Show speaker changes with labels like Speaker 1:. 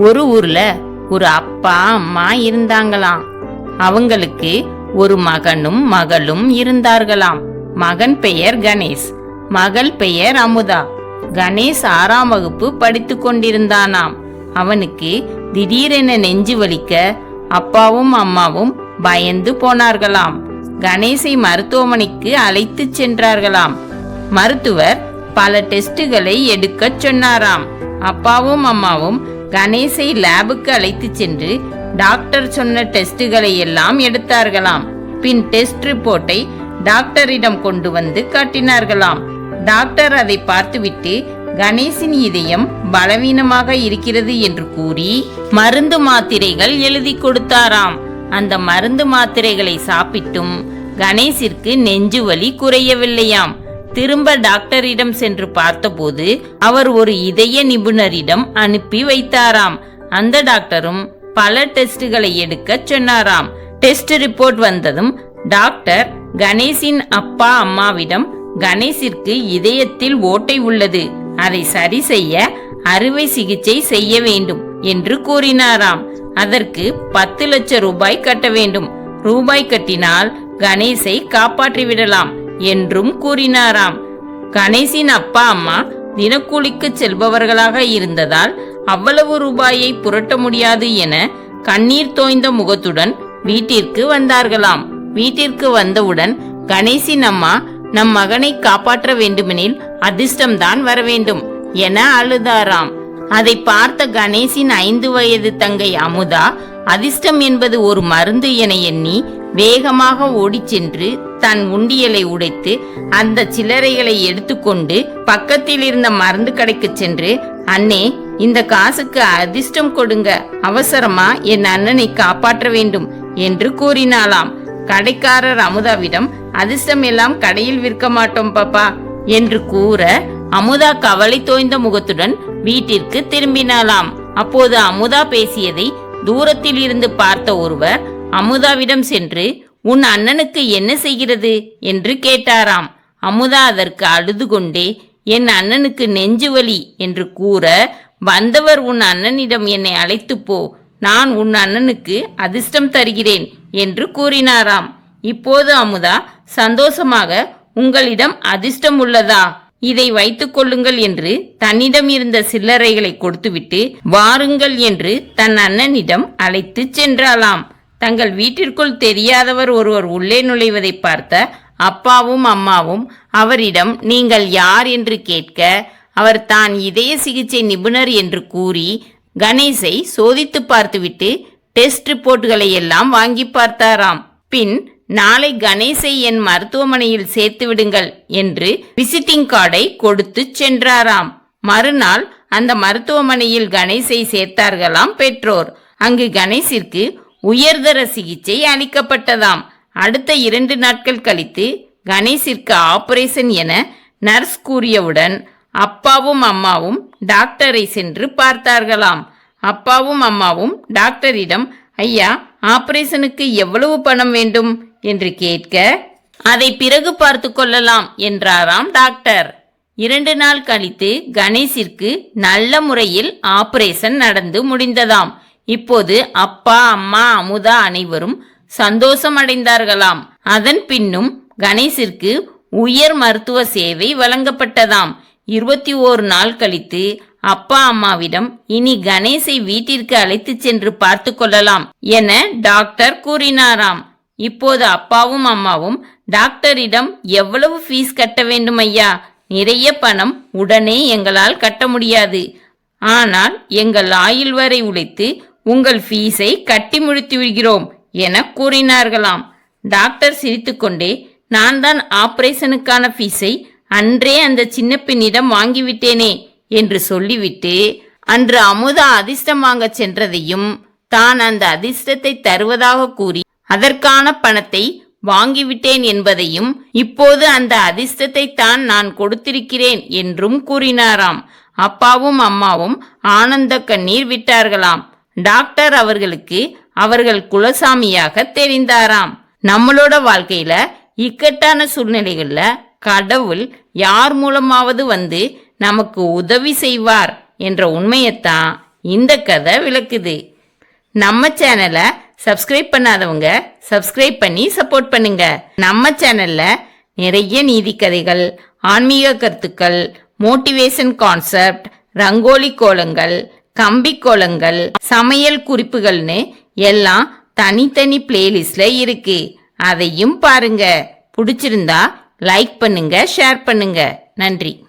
Speaker 1: ஒரு ஊர்ல ஒரு அப்பா அம்மா இருந்தாங்களாம். அவங்களுக்கு ஒரு மகனும் மகளும் இருந்தார்களாம். மகன் பெயர் கணேஷ் மகள் பெயர் அமுதா. கணேஷ் ஆறாம் வகுப்பு படித்து கொண்டிருந்தானாம். அவனுக்கு திடீரென நெஞ்சு வலிக்க அப்பாவும் அம்மாவும் பயந்து போனார்களாம். கணேசை மருத்துவமனைக்கு அழைத்துச் சென்றார்களாம். மருத்துவர் பல டெஸ்டுகளை எடுக்கச் சொன்னாராம். அப்பாவும் அம்மாவும் கணேசை லேபுக்கு அழைத்துச் சென்று டாக்டர் சொன்ன டெஸ்டுகளை எல்லாம் எடுத்தார்களாம். பின் டெஸ்ட் ரிப்போர்ட்டை டாக்டரிடம் கொண்டு வந்து காட்டினார்களாம். டாக்டர் அதை பார்த்துவிட்டு கணேசின் இதயம் பலவீனமாக இருக்கிறது என்று கூறி மருந்து மாத்திரைகள் எழுதி கொடுத்தாராம். அந்த மருந்து மாத்திரைகளை சாப்பிட்டும் கணேசிற்கு நெஞ்சு வலி குறையவில்லையாம். திரும்ப டாக்டரிடம் சென்று பார்த்தபோது அவர் ஒரு இதய நிபுணரிடம் அனுப்பி வைத்தாராம். அந்த டாக்டரும் பல டெஸ்டுகளை எடுக்கச் சொன்னாராம். டெஸ்ட் ரிப்போர்ட் வந்ததும் டாக்டர் கணேசின் அப்பா அம்மாவிடம் கணேசிற்கு இதயத்தில் ஓட்டை உள்ளது. அதை சரி செய்ய அறுவை சிகிச்சை செய்ய வேண்டும் என்று கூறினாராம். அதற்கு பத்து லட்சம் ரூபாய் கட்ட வேண்டும். ரூபாய் கட்டினால் கணேசை காப்பாற்றிவிடலாம். என்றும் கூறினாராம். கணேசின் அப்பா அம்மா தினக்கூலிக்கு செல்பவர்களாக இருந்ததால் அவ்வளவு ரூபாயை புரட்ட முடியாது என கண்ணீர் தோய்ந்த முகத்துடன் வீட்டிற்கு வந்தார்களாம். வீட்டிற்கு வந்தவுடன் கணேசின் அம்மா நம் மகனை காப்பாற்ற வேண்டுமெனில் அதிர்ஷ்டம்தான் வர வேண்டும் என அழுதாராம். அதை பார்த்த கணேசின் ஐந்து வயது தங்கை அமுதா அதிர்ஷ்டம் என்பது ஒரு மருந்து என எண்ணி வேகமாக ஓடிச் சென்று தன் உண்டியலை உடைத்து அந்த சில்லறைகளை எடுத்துக்கொண்டு பக்கத்தில் இருந்த மருந்து கடைக்கு சென்று அண்ணே இந்த காசுக்கு அதிர்ஷ்டம் கொடுங்க. அவசரமா என் அண்ணனை காப்பாற்ற வேண்டும் என்று கூறினாளாம். கடைக்காரர் அமுதாவிடம் அதிர்ஷ்டம் எல்லாம் கடையில் விற்க மாட்டோம் பாப்பா என்று கூற அமுதா கவலை தோய்ந்த முகத்துடன் வீட்டிற்கு திரும்பினாளாம். அப்போது அமுதா பேசியதை தூரத்தில் இருந்து பார்த்த ஒருவர் அமுதாவிடம் சென்று உன் அண்ணனுக்கு என்ன செய்கிறது? என்று கேட்டாராம். அமுதா அதற்கு அழுது கொண்டே என் அண்ணனுக்கு நெஞ்சு வலி என்று கூற வந்தவர் உன் அண்ணனிடம் என்னை அழைத்து போ. நான் உன் அண்ணனுக்கு அதிர்ஷ்டம் தருகிறேன் என்று கூறினாராம். இப்போது அமுதா சந்தோஷமாக உங்களிடம் அதிர்ஷ்டம் உள்ளதா? இதை வைத்துக் கொள்ளுங்கள் என்று தன்னிடம் இருந்த சில்லறைகளை கொடுத்துவிட்டு வாருங்கள் என்று தன் அண்ணனிடம் அழைத்து சென்றாளாம். தங்கள் வீட்டிற்குள் தெரியாதவர் ஒருவர் உள்ளே நுழைவதை பார்த்த அப்பாவும் அம்மாவும் அவரிடம் நீங்கள் யார் என்று கேட்க அவர் தான் இதய சிகிச்சை நிபுணர் என்று கூறி கணேசை சோதித்து பார்த்துவிட்டு டெஸ்ட் ரிப்போர்ட்டுகளை எல்லாம் வாங்கி பார்த்தாராம். பின் நாளை கணேசை என் மருத்துவமனையில் சேர்த்து விடுங்கள் என்று விசிட்டிங் கார்டை கொடுத்து சென்றாராம். மறுநாள் அந்த மருத்துவமனையில் கணேசை சேர்த்தார்களாம் பெற்றோர். அங்கு கணேசிற்கு உயர்தர சிகிச்சை அளிக்கப்பட்டதாம். அடுத்த இரண்டு நாட்கள் கழித்து கணேசிற்கு ஆபரேஷன் என நர்ஸ் கூறியவுடன் அப்பாவும் அம்மாவும் டாக்டரை சென்று பார்த்தார்களாம். அப்பாவும் அம்மாவும் டாக்டரிடம் ஐயா ஆபரேஷனுக்கு எவ்வளவு பணம் வேண்டும்? என்று கேட்க அதை பிறகு பார்த்து கொள்ளலாம் என்றாராம் டாக்டர். இரண்டு நாள் கழித்து கணேசிற்கு நல்ல முறையில் ஆபரேஷன் நடந்து முடிந்ததாம். இப்போது அப்பா அம்மா அமுதா அனைவரும் சந்தோஷமடைந்தார்களாம். அதன் பின்னும் கணேசிற்கு உயர் மருத்துவ சேவை வழங்கப்பட்டதாம். இருபத்தி ஓரு நாள் கழித்து அப்பா அம்மாவிடம் இனி கணேசை வீட்டிற்கு அழைத்துச் சென்று பார்த்து கொள்ளலாம் என டாக்டர் கூறினாராம். இப்போது அப்பாவும் அம்மாவும் டாக்டரிடம் எவ்வளவு ஃபீஸ் கட்ட வேண்டும் ஐயா? நிறைய பணம் உடனே எங்களால் கட்ட முடியாது. ஆனால் எங்கள் ஆயுள் வரை உழைத்து உங்கள் ஃபீஸை கட்டி முடித்து விடுகிறோம் என கூறினார்களாம். டாக்டர் சிரித்துக்கொண்டே நான் தான் ஆபரேஷனுக்கான ஃபீஸை அன்றே அந்த சின்ன பெண்ணிடம் வாங்கிவிட்டேனே என்று சொல்லிவிட்டு அன்று அமுதா அதிர்ஷ்டம் வாங்கச் சென்றதையும் தான் அந்த அதிர்ஷ்டத்தை தருவதாக கூறி அதற்கான பணத்தை வாங்கிவிட்டேன் என்பதையும் இப்போது அந்த அதிர்ஷ்டத்தை தான் நான் கொடுத்திருக்கிறேன் என்றும் கூறினாராம். அப்பாவும் அம்மாவும் ஆனந்த கண்ணீர் விட்டார்களாம். டாக்டர் அவர்களுக்கு அவர்கள் குலசாமியாக தெரிந்தாராம். நம்மளோட வாழ்க்கையில இக்கட்டான சூழ்நிலைகள்ல கடவுள் யார் மூலமாவது வந்து நமக்கு உதவி செய்வார் என்ற உண்மையைத்தான் இந்த கதை விளக்குது. நம்ம சேனலை சப்ஸ்கிரைப் பண்ணாதவங்க சப்ஸ்கிரைப் பண்ணி சப்போர்ட் பண்ணுங்க. நம்ம சேனல்ல நிறைய நீதி கதைகள் ஆன்மீக கருத்துக்கள் மோட்டிவேஷன் கான்செப்ட் ரங்கோலி கோலங்கள் கம்பி சமையல் குறிப்புகள்னு எல்லாம் தனித்தனி பிளேலிஸ்ட்ல இருக்கு. அதையும் பாருங்க. பிடிச்சிருந்தா லைக் பண்ணுங்க ஷேர் பண்ணுங்க. நன்றி.